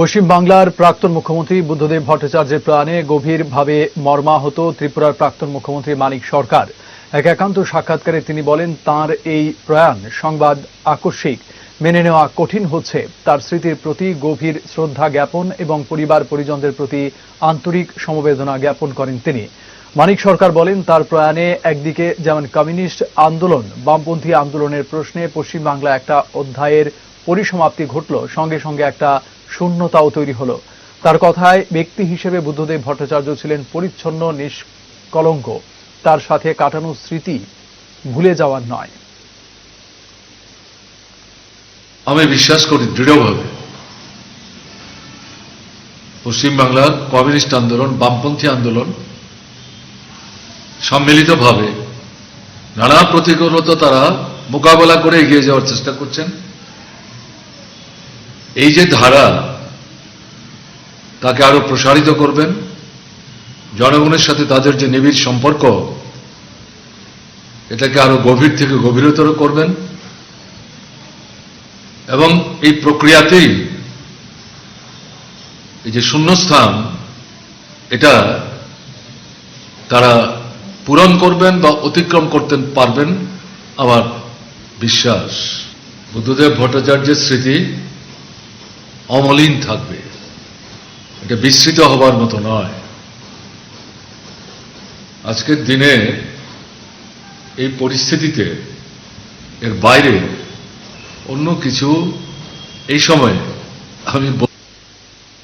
পশ্চিম বাংলার প্রাক্তন মুখ্যমন্ত্রী বুদ্ধদেব ভট্টাচার্যের প্রাণে গভীরভাবে মর্মাহত ত্রিপুরার প্রাক্তন মুখ্যমন্ত্রী মানিক সরকার। এক একান্ত সাক্ষাৎকারে তিনি বলেন, তার এই প্রয়াণ সংবাদ আকস্মিক, মেনে নেওয়া কঠিন হচ্ছে। তার স্মৃতির প্রতি গভীর শ্রদ্ধা জ্ঞাপন এবং পরিবার পরিজনদের প্রতি আন্তরিক সমবেদনা জ্ঞাপন করেন তিনি। মানিক সরকার বলেন, তার প্রয়াণে একদিকে যেমন কমিউনিস্ট আন্দোলন, বামপন্থী আন্দোলনের প্রশ্নে পশ্চিমবাংলা একটা অধ্যায়ের পরিসমাপ্তি ঘটল, সঙ্গে সঙ্গে একটা শূন্যতাও তৈরি হলো। তার কথায় ব্যক্তি হিসেবে বুদ্ধদেব ভট্টাচার্য ছিলেন পরিচ্ছন্ন, নিষ্কলঙ্ক। তার সাথে কাটানো স্মৃতি ভুলে যাওয়ার নয়। আমি বিশ্বাস করি দৃঢ়ভাবে পশ্চিমবাংলার কমিউনিস্ট আন্দোলন, বামপন্থী আন্দোলন সম্মিলিতভাবে নানা প্রতিকূলতা তারা মোকাবেলা করে এগিয়ে যাওয়ার চেষ্টা করছেন। এই যে ধারা, তাকে আরও প্রসারিত করবেন? জনগণের সাথে তাদের যে নিবিড় সম্পর্ক, এটাকে আরও গভীর থেকে গভীরতর করবেন? এবং এই প্রক্রিয়াতেই এই যে শূন্যস্থান, এটা তারা পূরণ করবেন বা অতিক্রম করতে পারবেন আমার বিশ্বাস। বুদ্ধদেব ভট্টাচার্যের স্মৃতি অমলিন থাকবে। এটা বিস্মৃত হবার মতো নয়। আজকের দিনে এই পরিস্থিতিতে এর বাইরে অন্য কিছু এই সময়ে আমি